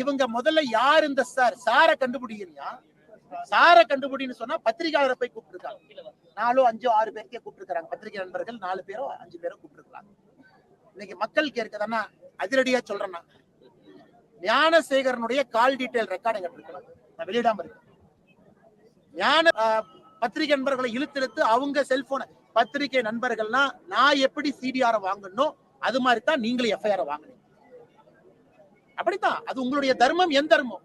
இவங்க முதல்ல யார் இந்த சார்? சாரை கண்டுபிடிக்கிறியா சாரை கண்டுபிடின்னு சொன்னா பத்திரிகையாளரை போய் கூப்பிட்டுருக்காங்க. நாலோ அஞ்சோ ஆறு பேருக்கே கூப்பிட்டுருக்காங்க. பத்திரிகை நண்பர்கள் நாலு பேரோ அஞ்சு பேரோ கூப்பிட்டுருக்காங்க இன்னைக்கு மக்கள் கேட்குதுன்னா அதிரடியா சொல்றேன்னா ஞானசேகரனுடைய கால் டீடைல் ரெக்கார்டு எங்கிட்ட இருக்கு. நான் வெளியிடாம இருக்கேன். ஞான பத்திரிகை நண்பர்களை இழுத்து இழுத்து அவங்க செல்போனை பத்திரிகை நண்பர்கள்னா நான் எப்படி சிடிஆர் வாங்கணும் அது மாதிரி தான் நீங்களும் எஃப்ஐஆர் வாங்கினீங்க அப்படித்தான். அது உங்களுடைய தர்மம் என் தர்மம்.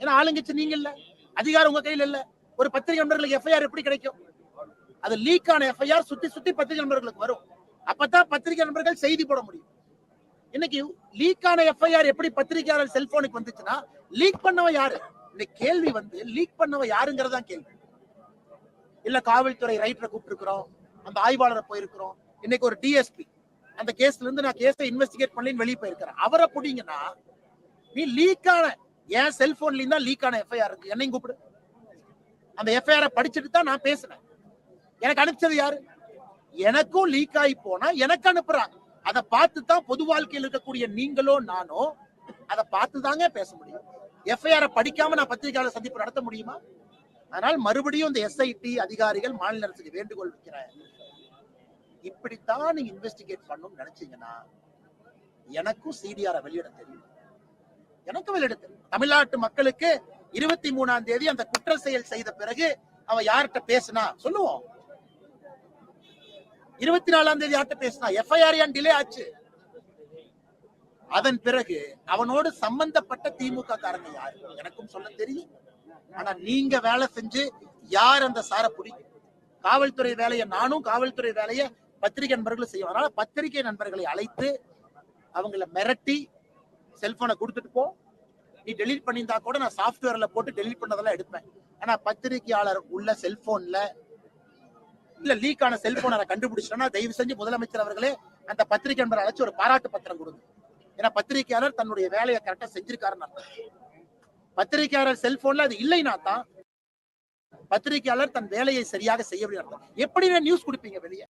ஏன்னா ஆளுங்கச்சு நீங்க இல்ல. அதிகாரம் உங்க கையில இல்ல. ஒரு பத்திரிகை நண்பர்களுக்கு எஃப்ஐஆர் எப்படி கிடைக்கும்? அது லீக் ஆன எஃப்ஐஆர் சுத்தி சுத்தி பத்திரிகை நண்பர்களுக்கு வரும். அப்பதான் பத்திரிகை நண்பர்கள் செய்தி போட முடியும். இன்னைக்கு லீக் ஆன எஃப்ஐஆர் எப்படி பத்திரிகையாளர் செல்போனுக்கு வந்துச்சுன்னா லீக் பண்ணவன் யாரு? இந்த கேள்வி வந்து லீக் பண்ணவ யாருங்கிறதா கேள்வி. இல்ல காவல்துறை ரைட்டரை கூப்பிட்டுருக்கிறோம். அந்த ஆய்வாளரை போயிருக்கிறோம். இன்னைக்கு ஒரு டிஎஸ்பி அந்த கேஸ்ல இருந்து நான் கேஸை இன்வெஸ்டிகேட் பண்ணலன்னு வெளியே போயிருக்கிறேன் அவரை புடிங்கன்னா நீ லீக் ஆன என் செல்போன்லயும் தான் லீக் ஆன எஃப்ஐஆர் இருக்கு. என்னையும் கூப்பிடு. அந்த எஃப்ஐஆர் படிச்சுட்டு தான் நான் பேசினேன். எனக்கு அனுப்பிச்சது யாரு? எனக்கும் லீக் ஆகி போனா எனக்கு அனுப்புறாங்க. அதை பார்த்து தான் பொது வாழ்க்கையில் இருக்கக்கூடிய நீங்களோ நானோ அதை பார்த்து தாங்க பேச முடியும். எஃப்ஐஆர் படிக்காம நான் பத்திரிகையாளர் சந்திப்பு நடத்த முடியுமா? அதனால் மறுபடியும் இந்த எஸ்ஐடி அதிகாரிகள் மாநில அரசுக்கு வேண்டுகோள் வைக்கிறேன் இப்படித்தான் நீங்க இன்வெஸ்டிகேட் பண்ணணும்னு நினைச்சீங்கன்னா எனக்கும் சிடிஆர் வெளியிட தெரியும். எனக்கும் வெளியிட தெரியும். தமிழ்நாட்டு மக்களுக்கு இருபத்தி மூணாம் தேதி அந்த குற்ற செயல் செய்த பிறகு அவன் யார்கிட்ட பேசினா? சொல்லுவோம். இருபத்தி நாலாம் தேதி யார்கிட்ட பேசினா? எஃப்ஐஆர் ஏன் டிலே ஆச்சு? அதன் பிறகு அவனோடு சம்பந்தப்பட்ட திமுக காரங்க யாரு? எனக்கும் சொல்ல தெரியும். ஆனா நீங்க வேலை செஞ்சு யார் அந்த சாரை பிடிக்கும்? காவல்துறை வேலையை நானும் காவல்துறை வேலையை பத்திரிகை நண்பர்களும் செய்வோம். அதனால பத்திரிகை நண்பர்களை அழைத்து அவங்கள மிரட்டி செல்போனை கொடுத்துட்டு போ. நீ டெலீட் பண்ணியிருந்தா கூட நான் சாஃப்ட்வேர்ல போட்டு டெலீட் பண்ணதெல்லாம் எடுப்பேன். ஆனா பத்திரிகையாளர் உள்ள செல்போன்ல இல்ல லீக் ஆன செல்போனை நான் கண்டுபிடிச்சிட்டேன்னா தயவு செஞ்சு முதலமைச்சர் அவர்களே அந்த பத்திரிகை நண்பரை அழைச்சு ஒரு பாராட்டு பத்திரம் கொடுங்க. ஏன்னா பத்திரிகையாளர் தன்னுடைய வேலையை கரெக்டா செஞ்சிருக்காருன்னு அர்த்தம். பத்திரிகையாளர் செல்போன்ல அது இல்லைன்னா தான் பத்திரிகையாளர் தன் வேலையை சரியாக செய்ய அர்த்தம். எப்படி நியூஸ் கொடுப்பீங்க வெளியே?